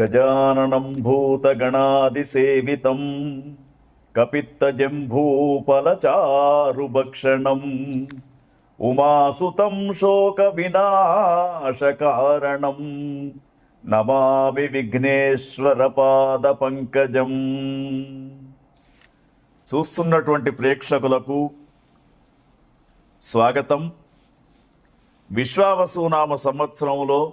గజాననం భూతగణాదిసేవితం కపిత్తజంభూపలచారుభక్షణం ఉమాసుతం శోక వినాశకారణం నమామి విఘ్నేశ్వర పాద పంకజం చూస్తున్నటువంటి ప్రేక్షకులకు స్వాగతం. విశ్వావసునామ సంవత్సరంలో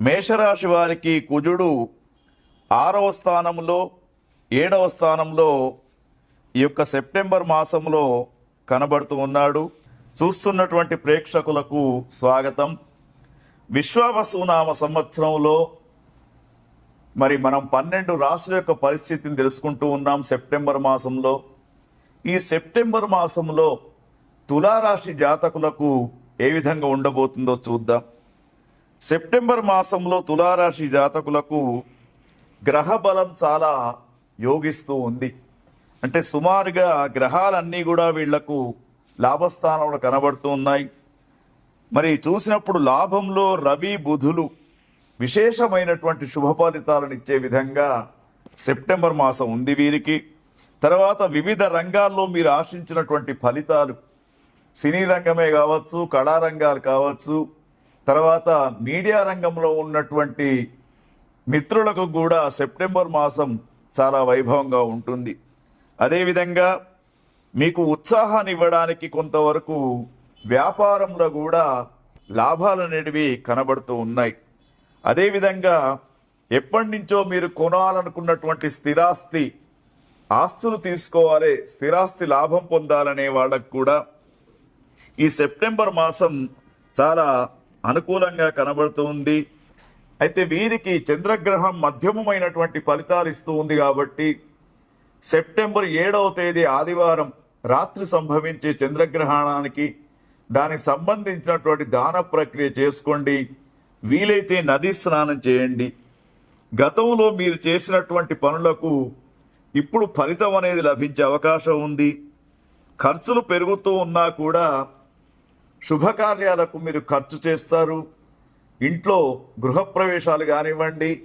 మేషరాశి వారికి కుజుడు ఆరవ స్థానంలో ఏడవ స్థానంలో ఈ యొక్క సెప్టెంబర్ మాసంలో కనబడుతూ ఉన్నాడు. చూస్తున్నటువంటి ప్రేక్షకులకు స్వాగతం. విశ్వావసునామ సంవత్సరంలో మరి మనం పన్నెండు రాష్ట్రాల యొక్క పరిస్థితిని తెలుసుకుంటూ ఉన్నాం సెప్టెంబర్ మాసంలో. ఈ సెప్టెంబర్ మాసంలో తులారాశి జాతకులకు ఏ విధంగా ఉండబోతుందో చూద్దాం. సెప్టెంబర్ మాసంలో తులారాశి జాతకులకు గ్రహ బలం చాలా యోగిస్తూ ఉంది. అంటే సుమారుగా గ్రహాలన్నీ కూడా వీళ్ళకు లాభస్థానంలో కనబడుతూ ఉన్నాయి. మరి చూసినప్పుడు లాభంలో రవి బుధులు విశేషమైనటువంటి శుభ ఫలితాలను ఇచ్చే విధంగా సెప్టెంబర్ మాసం ఉంది వీరికి. తర్వాత వివిధ రంగాల్లో మీరు ఆశించినటువంటి ఫలితాలు. సినీ రంగమే కావచ్చు కళారంగాలు కావచ్చు తర్వాత మీడియా రంగంలో ఉన్నటువంటి మిత్రులకు కూడా సెప్టెంబర్ మాసం చాలా వైభవంగా ఉంటుంది. అదేవిధంగా మీకు ఉత్సాహాన్ని ఇవ్వడానికి కొంతవరకు వ్యాపారంలో కూడా లాభాలు అనేటివి కనబడుతూ ఉన్నాయి. అదేవిధంగా ఎప్పటి నుంచో మీరు కొనాలనుకున్నటువంటి స్థిరాస్తి ఆస్తులు తీసుకోవాలి స్థిరాస్తి లాభం పొందాలనే వాళ్ళకు కూడా ఈ సెప్టెంబర్ మాసం చాలా అనుకూలంగా కనబడుతుంది అయితే వీరికి చంద్రగ్రహం మధ్యమమైనటువంటి ఫలితాలు ఇస్తూ ఉంది కాబట్టి సెప్టెంబర్ ఏడవ తేదీ ఆదివారం రాత్రి సంభవించే చంద్రగ్రహణానికి దానికి సంబంధించినటువంటి దాన ప్రక్రియ చేసుకోండి. వీలైతే నదీ స్నానం చేయండి. గతంలో మీరు చేసినటువంటి పనులకు ఇప్పుడు ఫలితం అనేది లభించే అవకాశం ఉంది. ఖర్చులు పెరుగుతూ ఉన్నా కూడా శుభకార్యాలకు మీరు ఖర్చు చేస్తారు. ఇంట్లో గృహప్రవేశాలు కానివ్వండి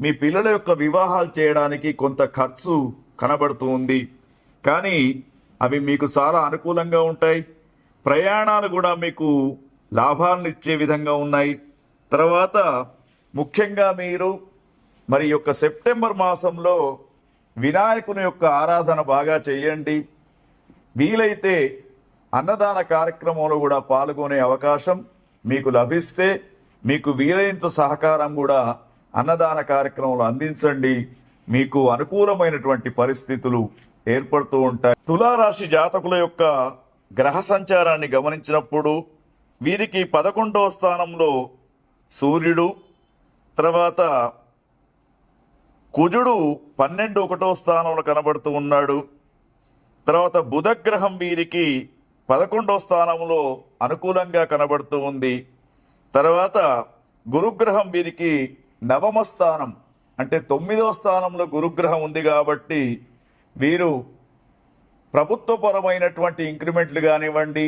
మీ పిల్లల యొక్క వివాహాలు చేయడానికి కొంత ఖర్చు కనబడుతూ ఉంది. కానీ అవి మీకు చాలా అనుకూలంగా ఉంటాయి. ప్రయాణాలు కూడా మీకు లాభాలను ఇచ్చే విధంగా ఉన్నాయి. తర్వాత ముఖ్యంగా మీరు మరి యొక్క సెప్టెంబర్ మాసంలో వినాయకుని యొక్క ఆరాధన బాగా చేయండి. వీలైతే అన్నదాన కార్యక్రమంలో కూడా పాల్గొనే అవకాశం మీకు లభిస్తే మీకు వీలైనంత సహకారం కూడా అన్నదాన కార్యక్రమంలో అందించండి. మీకు అనుకూలమైనటువంటి పరిస్థితులు ఏర్పడుతూ ఉంటాయి. తులారాశి జాతకుల యొక్క గ్రహ సంచారాన్ని గమనించినప్పుడు వీరికి పదకొండవ స్థానంలో సూర్యుడు తర్వాత కుజుడు పన్నెండు ఒకటో స్థానంలో కనబడుతూ ఉన్నాడు. తర్వాత బుధగ్రహం వీరికి పదకొండో స్థానంలో అనుకూలంగా కనబడుతూ ఉంది. తర్వాత గురుగ్రహం వీరికి నవమ స్థానం. అంటే తొమ్మిదో స్థానంలో గురుగ్రహం ఉంది కాబట్టి వీరు ప్రభుత్వపరమైనటువంటి ఇంక్రిమెంట్లు కానివ్వండి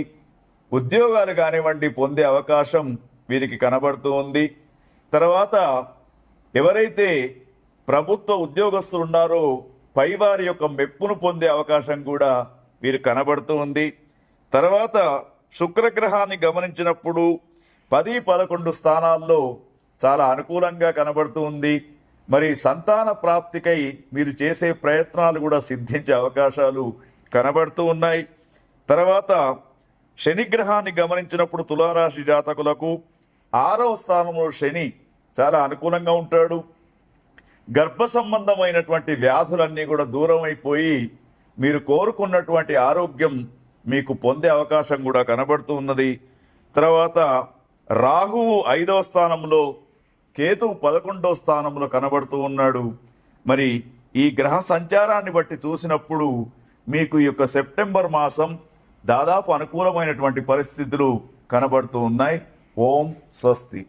ఉద్యోగాలు కానివ్వండి పొందే అవకాశం వీరికి కనబడుతూ ఉంది. తర్వాత ఎవరైతే ప్రభుత్వ ఉద్యోగస్తులు ఉన్నారో పైవారి యొక్క మెప్పును పొందే అవకాశం కూడా వీరు కనబడుతూ ఉంది. తర్వాత శుక్రగ్రహాన్ని గమనించినప్పుడు పది పదకొండు స్థానాల్లో చాలా అనుకూలంగా కనబడుతూ ఉంది. మరి సంతాన ప్రాప్తికై మీరు చేసే ప్రయత్నాలు కూడా సిద్ధించే అవకాశాలు కనబడుతూ ఉన్నాయి. తర్వాత శనిగ్రహాన్ని గమనించినప్పుడు తులారాశి జాతకులకు ఆరవ స్థానంలో శని చాలా అనుకూలంగా ఉంటాడు. గర్భ సంబంధమైనటువంటి వ్యాధులన్నీ కూడా దూరం అయిపోయి మీరు కోరుకున్నటువంటి ఆరోగ్యం మీకు పొందే అవకాశం కూడా కనబడుతూ ఉన్నది. తర్వాత రాహువు ఐదవ స్థానంలో కేతువు పదకొండవ స్థానంలో కనబడుతూ ఉన్నాడు. మరి ఈ గ్రహ సంచారాన్ని బట్టి చూసినప్పుడు మీకు ఈ యొక్క సెప్టెంబర్ మాసం దాదాపు అనుకూలమైనటువంటి పరిస్థితులు కనబడుతూ ఉన్నాయి. ఓం స్వస్తి.